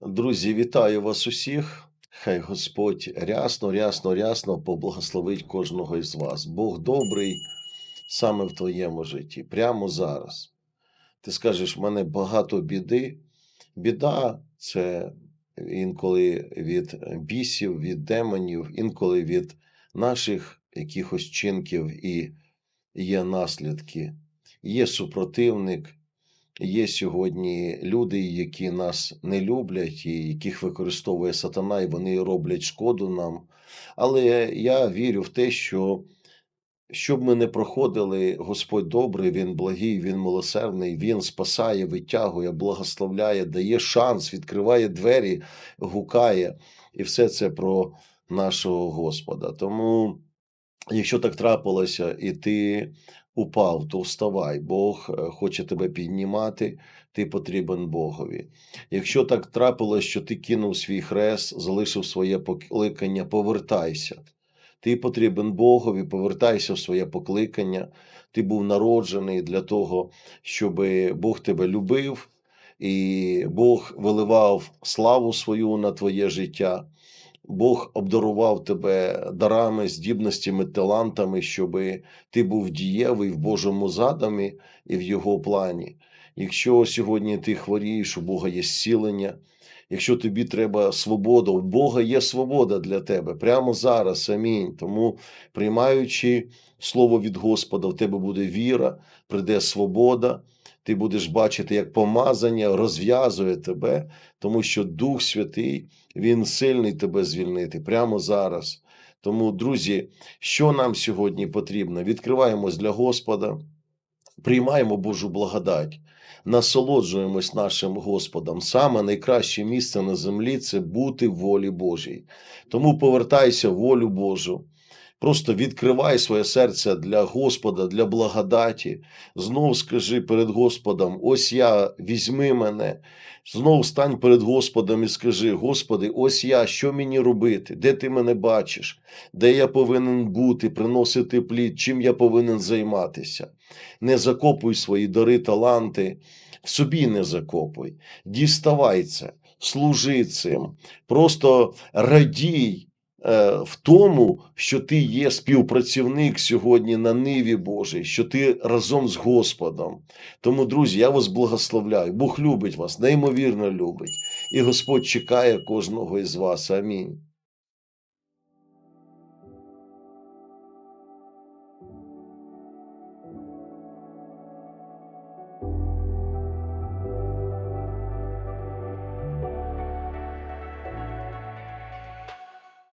Друзі, вітаю вас усіх. Хай Господь рясно, рясно, рясно поблагословить кожного із вас. Бог добрий саме в твоєму житті, прямо зараз. Ти скажеш, в мене багато біди. Біда це інколи від бісів, від демонів, інколи від наших якихось чинків і є наслідки. Є супротивник, Є сьогодні люди, які нас не люблять, і яких використовує сатана, і вони роблять шкоду нам. Але я вірю в те, що щоб ми не проходили, Господь добрий, Він благий, Він милосердний, Він спасає, витягує, благословляє, дає шанс, відкриває двері, гукає. І все це про нашого Господа. Тому, якщо так трапилося, і ти упав, то вставай. Бог е, хоче тебе піднімати, ти потрібен Богові. Якщо так трапилось, що ти кинув свій хрест, залишив своє покликання, повертайся. Ти потрібен Богові, повертайся в своє покликання. Ти був народжений для того, щоб Бог тебе любив, і Бог виливав славу свою на твоє життя. Бог обдарував тебе дарами, здібностями, талантами, щоб ти був дієвий в Божому задумі і в його плані. Якщо сьогодні ти хворієш, у Бога є зцілення, якщо тобі треба свобода, у Бога є свобода для тебе прямо зараз. Амінь. Тому, приймаючи слово від Господа, в тебе буде віра, прийде свобода. Ти будеш бачити, як помазання розв'язує тебе, тому що Дух Святий, Він сильний тебе звільнити прямо зараз. Тому, друзі, що нам сьогодні потрібно? Відкриваємось для Господа, приймаємо Божу благодать, насолоджуємось нашим Господом. Саме найкраще місце на землі це бути в волі Божій. Тому повертайся в волю Божу. Просто відкривай своє серце для Господа, для благодаті. Знов скажи перед Господом: ось я, візьми мене. Знов стань перед Господом і скажи: Господи, ось я, що мені робити? Де ти мене бачиш? Де я повинен бути, приносити плід, чим я повинен займатися? Не закопуй свої дари, таланти, собі не закопуй. Діставай це, служи цим, просто радій в тому, що ти є співпрацівник сьогодні на ниві Божій, що ти разом з Господом. Тому, друзі, я вас благословляю. Бог любить вас, неймовірно любить. І Господь чекає кожного із вас. Амінь.